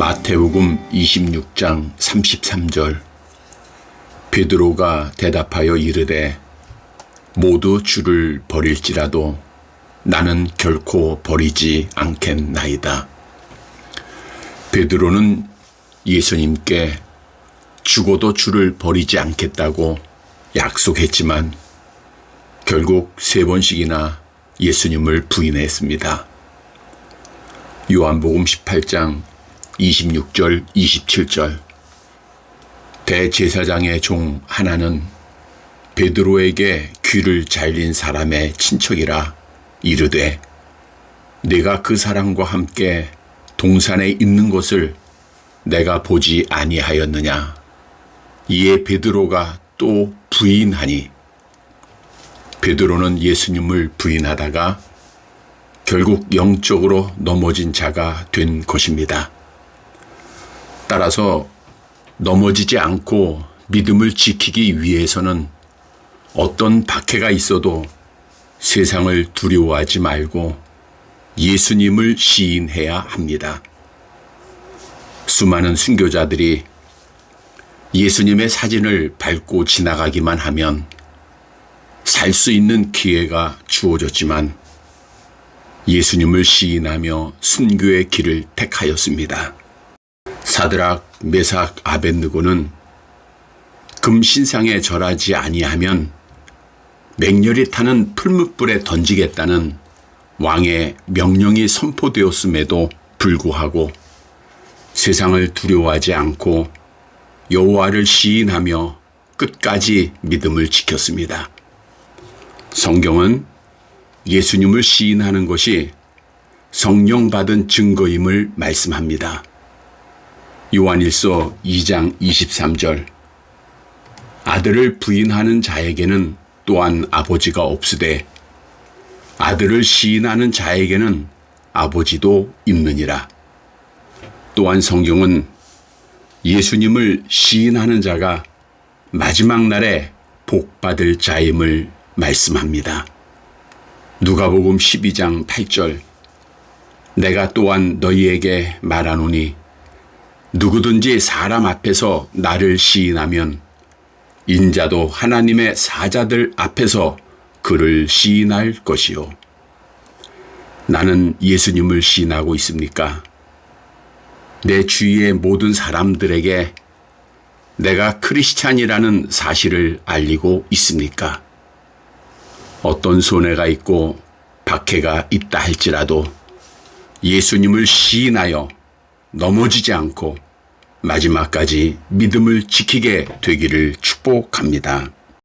마태복음 26장 33절 베드로가 대답하여 이르되 모두 주를 버릴지라도 나는 결코 버리지 않겠나이다. 베드로는 예수님께 죽어도 주를 버리지 않겠다고 약속했지만 결국 세 번씩이나 예수님을 부인했습니다. 요한복음 18장 26절, 27절. 대제사장의 종 하나는 베드로에게 귀를 잘린 사람의 친척이라 이르되 내가 그 사람과 함께 동산에 있는 것을 내가 보지 아니하였느냐. 이에 베드로가 또 부인하니 베드로는 예수님을 부인하다가 결국 영적으로 넘어진 자가 된 것입니다. 따라서 넘어지지 않고 믿음을 지키기 위해서는 어떤 박해가 있어도 세상을 두려워하지 말고 예수님을 시인해야 합니다. 수많은 순교자들이 예수님의 사진을 밟고 지나가기만 하면 살 수 있는 기회가 주어졌지만 예수님을 시인하며 순교의 길을 택하였습니다. 사드락, 메삭, 아벤느고는 금신상에 절하지 아니하면 맹렬히 타는 풀무불에 던지겠다는 왕의 명령이 선포되었음에도 불구하고 세상을 두려워하지 않고 여호와를 시인하며 끝까지 믿음을 지켰습니다. 성경은 예수님을 시인하는 것이 성령 받은 증거임을 말씀합니다. 요한일서 2장 23절 아들을 부인하는 자에게는 또한 아버지가 없으되 아들을 시인하는 자에게는 아버지도 있느니라. 또한 성경은 예수님을 시인하는 자가 마지막 날에 복 받을 자임을 말씀합니다. 누가복음 12장 8절 내가 또한 너희에게 말하노니 누구든지 사람 앞에서 나를 시인하면 인자도 하나님의 사자들 앞에서 그를 시인할 것이요. 나는 예수님을 시인하고 있습니까? 내 주위의 모든 사람들에게 내가 크리스찬이라는 사실을 알리고 있습니까? 어떤 손해가 있고 박해가 있다 할지라도 예수님을 시인하여 넘어지지 않고 마지막까지 믿음을 지키게 되기를 축복합니다.